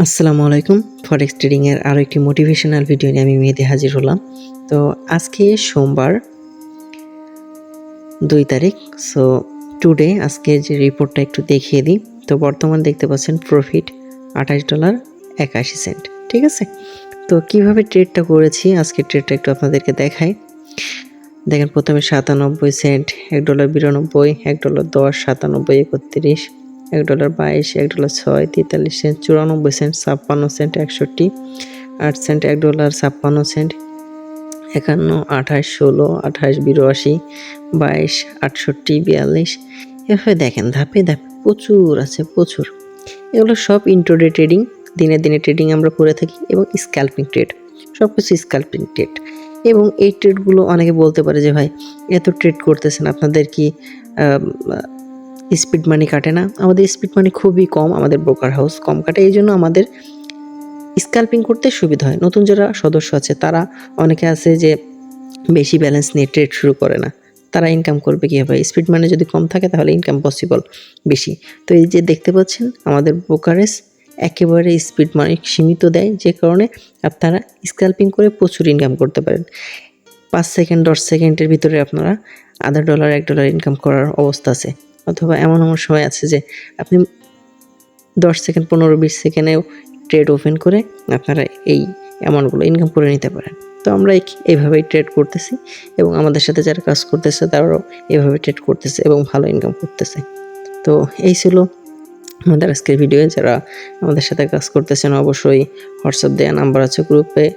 আসসালামু আলাইকুম। ফরেক্স ট্রেডিংয়ের আরও একটি মোটিভেশনাল ভিডিও নিয়ে আমি মেয়েতে হাজির হলাম। তো আজকে সোমবার দুই তারিখ সো টুডে আজকে যে রিপোর্টটা একটু দেখিয়ে দিই। তো বর্তমান দেখতে পাচ্ছেন প্রফিট আঠাশ ডলার একাশি সেন্ট, ঠিক আছে? তো কীভাবে ট্রেডটা করেছি, আজকে ট্রেডটা একটু আপনাদেরকে দেখাই। দেখেন, প্রথমে সাতানব্বই সেন্ট, এক ডলার বিরানব্বই, এক ডলার দশ, সাতানব্বই, একত্রিশ। এক ডলার বাইশ, এক ডলার ছয়, তেতাল্লিশ সেন্ট, চুরানব্বই সেন্ট, ছাপ্পান্ন সেন্ট, একষট্টি, আট সেন্ট, এক ডলার, ছাপ্পান্ন সেন্ট, একান্ন, আঠাশ, ষোলো, আঠাশ, বিরাশি, বাইশ, আটষট্টি, বিয়াল্লিশ। এভাবে দেখেন, ধাপে ধাপে প্রচুর আছে, প্রচুর। এগুলো সব ইন্ট্রোডে ট্রেডিং দিনে দিনে ট্রেডিং আমরা করে থাকি এবং স্ক্যাল্পিং ট্রেড সব কিছু স্ক্যাল্পিং ট্রেড এবং এই ট্রেডগুলো অনেকে বলতে পারে যে, ভাই, এত ট্রেড করতেছেন, আপনাদের কি স্পিড মানি কাটে না। আমাদের স্পিড মানি খুবই কম, আমাদের ব্রোকার হাউস কম কাটে। এই জন্য আমাদের স্ক্যাল্পিং করতে সুবিধা হয়। নতুন যারা সদস্য আছে, তারা অনেকে আছে যে বেশি ব্যালেন্স নিয়ে ট্রেড শুরু করে না। তারা ইনকাম করবে কীভাবে? স্পিড মানি যদি কম থাকে, তাহলে ইনকাম পসিবল বেশি। তো এই যে দেখতে পাচ্ছেন, আমাদের ব্রোকারেজ একেবারে স্পিড মানি সীমিত দেয়, যে কারণে আপনারা স্ক্যাল্পিং করে প্রচুর ইনকাম করতে পারেন। পাঁচ সেকেন্ড দশ সেকেন্ডের ভিতরে আপনারা আধা ডলার এক ডলার ইনকাম করার অবস্থা আছে। অথবা এমন এমন সময় আছে যে আপনি দশ সেকেন্ড, পনেরো, বিশ সেকেন্ডেও ট্রেড ওপেন করে আপনারা এই অ্যামাউন্টগুলো ইনকাম করে নিতে পারেন। তো আমরা এই- এইভাবেই ট্রেড করতেছি এবং আমাদের সাথে যারা কাজ করতেছে তারাও এভাবে ট্রেড করতেছে এবং ভালো ইনকাম করতেছে। তো এই ছিল আমাদের আজকের ভিডিও যারা আমাদের সাথে কাজ করতেছেন অবশ্যই হোয়াটসঅ্যাপ দেওয়া নাম্বার আছে গ্রুপে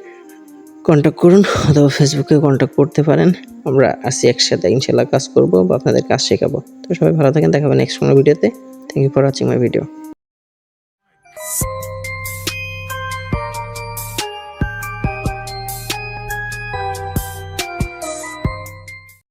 কন্ট্যাক্ট করুন অথবা ফেসবুকে কন্ট্যাক্ট করতে পারেন। আমরা আসি একসাথে ইনশাল্লাহ কাজ করব বা আপনাদের কাজ শেখাবো। তো সবাই ভালো থাকেন দেখাবেন নেক্সট কোনো ভিডিওতে thank you for watching my video